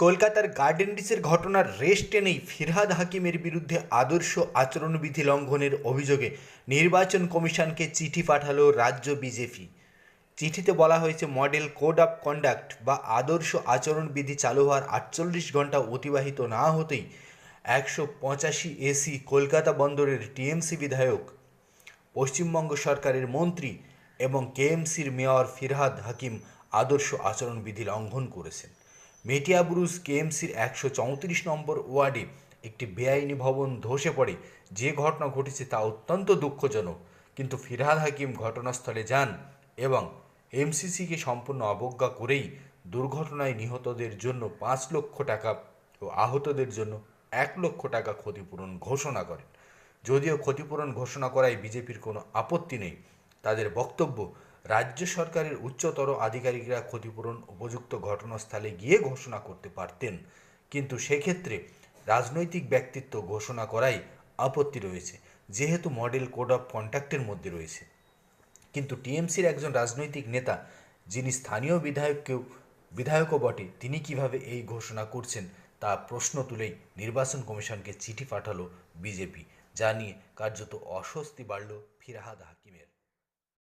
কলকাতার গার্ডেন ডিসের ঘটনার রেশ টেনেই ফিরহাদ হাকিমের বিরুদ্ধে আদর্শ আচরণবিধি লঙ্ঘনের অভিযোগে নির্বাচন কমিশনকে চিঠি পাঠালো রাজ্য বিজেপি। চিঠিতে বলা হয়েছে, মডেল কোড অফ কন্ডাক্ট বা আদর্শ আচরণবিধি চালু হওয়ার আটচল্লিশ ঘণ্টা অতিবাহিত না হতেই একশো পঁচাশি এসি কলকাতা বন্দরের টিএমসি বিধায়ক, পশ্চিমবঙ্গ সরকারের মন্ত্রী এবং কেএমসির মেয়র ফিরহাদ হাকিম আদর্শ আচরণবিধি লঙ্ঘন করেছেন। মেটিয়াবুরুজ কেএমসির একশো চৌত্রিশ নম্বর ওয়ার্ডে একটি বেআইনি ভবন ধসে পড়ে, যে ঘটনা ঘটেছে তা অত্যন্ত দুঃখজনক। কিন্তু ফিরহাদ হাকিম ঘটনাস্থলে যান এবং এমসিসিকে সম্পূর্ণ অবজ্ঞা করেই দুর্ঘটনায় নিহতদের জন্য পাঁচ লক্ষ টাকা ও আহতদের জন্য এক লক্ষ টাকা ক্ষতিপূরণ ঘোষণা করেন। যদিও ক্ষতিপূরণ ঘোষণা করায় বিজেপির কোনো আপত্তি নেই, তাদের বক্তব্য রাজ্য সরকারের উচ্চতর আধিকারিকরা ক্ষতিপূরণ উপযুক্ত ঘটনাস্থলে গিয়ে ঘোষণা করতে পারতেন। কিন্তু সেক্ষেত্রে রাজনৈতিক ব্যক্তিত্ব ঘোষণা করাই আপত্তি রয়েছে, যেহেতু মডেল কোড অফ কন্ট্যাক্টের মধ্যে রয়েছে। কিন্তু টিএমসির একজন রাজনৈতিক নেতা, যিনি স্থানীয় বিধায়ককেও, বিধায়কও বটে, তিনি কীভাবে এই ঘোষণা করছেন তা প্রশ্ন তুলেই নির্বাচন কমিশনকে চিঠি পাঠালো বিজেপি। যা নিয়ে কার্যত অস্বস্তি বাড়ল ফিরহাদ হাকিমের।